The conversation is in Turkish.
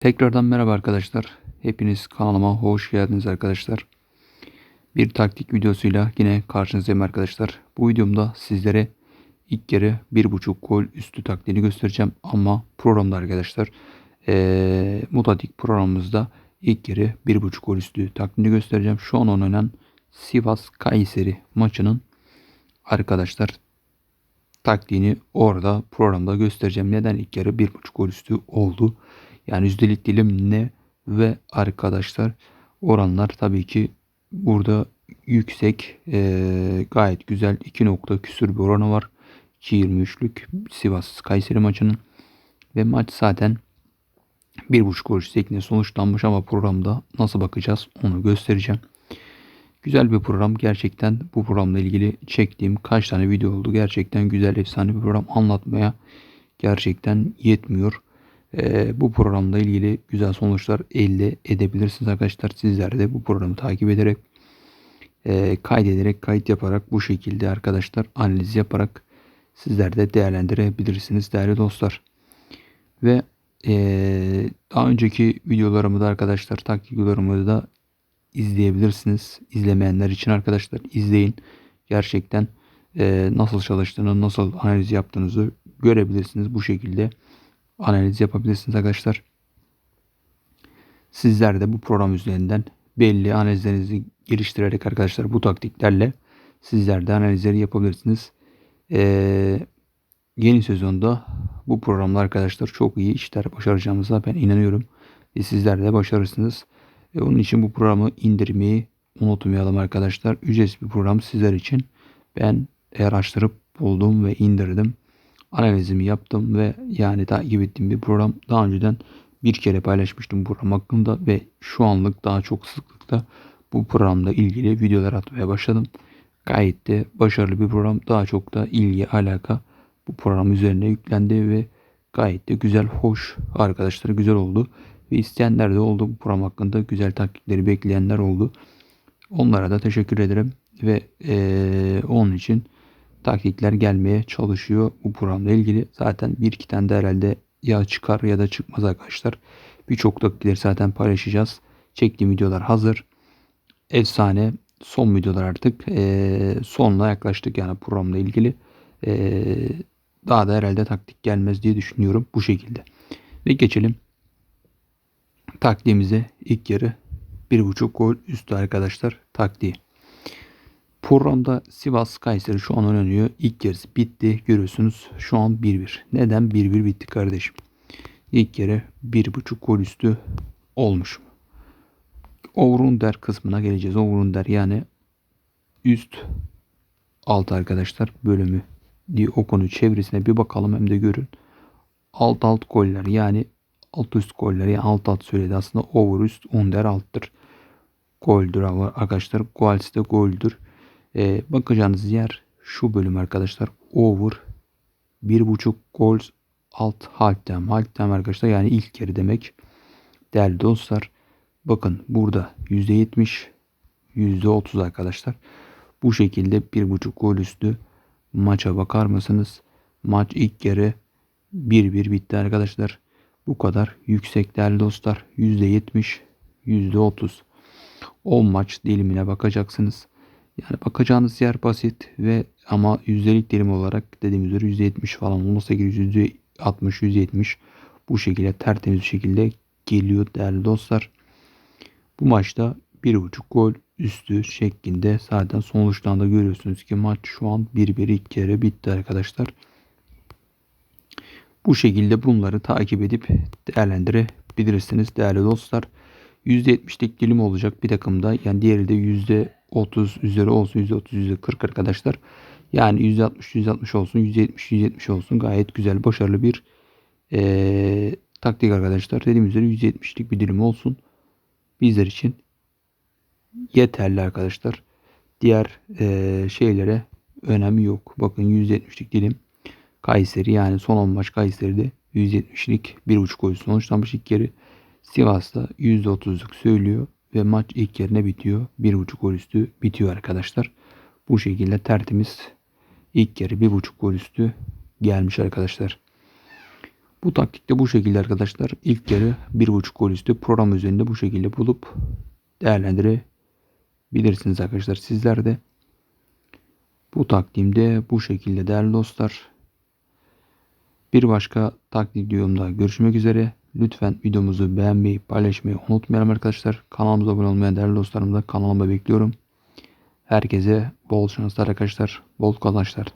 Tekrardan merhaba arkadaşlar. Hepiniz kanalıma hoş geldiniz arkadaşlar. Bir taktik videosuyla yine karşınızdayım arkadaşlar. Bu videomda sizlere ilk yarı 1.5 gol üstü taktiğini göstereceğim. Ama programda arkadaşlar ee, Mutadik programımızda ilk yarı 1.5 gol üstü taktiğini göstereceğim. Şu an oynanan Sivas Kayseri maçının arkadaşlar taktiğini orada programda göstereceğim. Neden ilk yarı 1.5 gol üstü oldu? Yani yüzdelik dilim ne ve arkadaşlar oranlar tabii ki burada yüksek ee, gayet güzel 2 nokta küsür bir oranı var. 2.23'lük Sivas Kayseri maçının ve maç zaten 1.5 gol şeklinde sonuçlanmış ama programda nasıl bakacağız onu göstereceğim. Güzel bir program. Gerçekten bu programla ilgili çektiğim kaç tane video oldu. Gerçekten güzel, efsane bir program anlatmaya gerçekten yetmiyor. Ee, bu programla ilgili güzel sonuçlar elde edebilirsiniz arkadaşlar. Sizler de bu programı takip ederek e, kaydederek, kayıt yaparak bu şekilde arkadaşlar analiz yaparak sizler de değerlendirebilirsiniz değerli dostlar. Ve e, daha önceki videolarımı da arkadaşlar videolarımı da izleyebilirsiniz. İzlemeyenler için arkadaşlar izleyin. Gerçekten e, nasıl çalıştığını, nasıl analiz yaptığınızı görebilirsiniz. Bu şekilde analiz yapabilirsiniz arkadaşlar. Sizler de bu program üzerinden belli analizlerinizi geliştirerek arkadaşlar bu taktiklerle sizler de analizleri yapabilirsiniz. Ee, yeni sezonda bu programda arkadaşlar çok iyi işler başaracağımıza ben inanıyorum. Ve sizler de başarırsınız. E, onun için bu programı indirmeyi unutmayalım arkadaşlar. Ücretsiz bir program sizler için. Ben araştırıp buldum ve indirdim. Analizimi yaptım ve yani takip ettiğim bir program. Daha önceden bir kere paylaşmıştım program hakkında ve şu anlık daha çok sıklıkta bu programla ilgili videolar atmaya başladım. Gayet de başarılı bir program. Daha çok da ilgi, alaka bu program üzerine yüklendi ve gayet de güzel, hoş arkadaşlar güzel oldu. Ve isteyenler de oldu bu program hakkında güzel taktikleri bekleyenler oldu. Onlara da teşekkür ederim ve ee, onun için taktikler gelmeye çalışıyor bu programla ilgili. Zaten bir iki tane de herhalde ya çıkar ya da çıkmaz arkadaşlar. Birçok taktikleri zaten paylaşacağız. Çektiğim videolar hazır. Efsane son videolar artık e, sonuna yaklaştık yani programla ilgili. E, daha da herhalde taktik gelmez diye düşünüyorum bu şekilde. Ve geçelim taktiğimize ilk yarı 1.5 gol üstü arkadaşlar taktiği. Programda Sivas Kayseri şu an oynanıyor. İlk yarısı bitti. Görüyorsunuz şu an 1-1. Neden 1-1 bitti kardeşim? İlk yarı 1.5 gol üstü olmuş. Overunder kısmına geleceğiz. Overunder yani üst alt arkadaşlar bölümü diye o konu çevresine bir bakalım hem de görün. Alt alt goller yani alt üst goller yani alt alt söyledi aslında over üst under alttır. Goldür arkadaşlar. Goals de goldür. Ee, bakacağınız yer şu bölüm arkadaşlar. Over 1.5 goals alt halftime. Halftime arkadaşlar yani ilk yarı demek. Değerli dostlar. Bakın burada %70 %30 arkadaşlar. Bu şekilde 1.5 gol üstü maça bakar mısınız? Maç ilk yarı 1-1 bitti arkadaşlar. Bu kadar yüksek değerli dostlar. %70 %30 10 maç dilimine bakacaksınız. Yani bakacağınız yer basit ve ama yüzdelik dilim olarak dediğim üzere %70 falan olmasa %60 %70 bu şekilde tertemiz bir şekilde geliyor değerli dostlar. Bu maçta 1.5 gol üstü şeklinde zaten sonuçtan da görüyorsunuz ki maç şu an 1-1 ilk kere bitti arkadaşlar. Bu şekilde bunları takip edip değerlendirebilirsiniz değerli dostlar. %70'lik dilim olacak bir takımda. Yani diğeri de %30 üzeri olsun. %30 %40 arkadaşlar. Yani %60 %60 olsun. %70 %70 olsun. Gayet güzel başarılı bir ee, taktik arkadaşlar. Dediğim üzere %70'lik bir dilim olsun. Bizler için yeterli arkadaşlar. Diğer ee, şeylere önemi yok. Bakın %70'lik dilim. Kayseri yani son 10 maç Kayseri'de %70'lik 1.5 gol sonuçlanmış ilk yarı. Sivas'ta %30'luk söylüyor ve maç ilk yerine bitiyor. 1.5 gol üstü bitiyor arkadaşlar. Bu şekilde tertemiz ilk yarı 1.5 gol üstü gelmiş arkadaşlar. Bu taktikte bu şekilde arkadaşlar. İlk yarı 1.5 gol üstü program üzerinde bu şekilde bulup değerlendirebilirsiniz arkadaşlar. Sizler de bu taktiğimde bu şekilde değerli dostlar. Bir başka taktik videomda görüşmek üzere. Lütfen videomuzu beğenmeyi, paylaşmayı unutmayalım arkadaşlar. Kanalımıza abone olmayan değerli dostlarım da kanalıma bekliyorum. Herkese bol şanslar arkadaşlar. Bol kazançlar.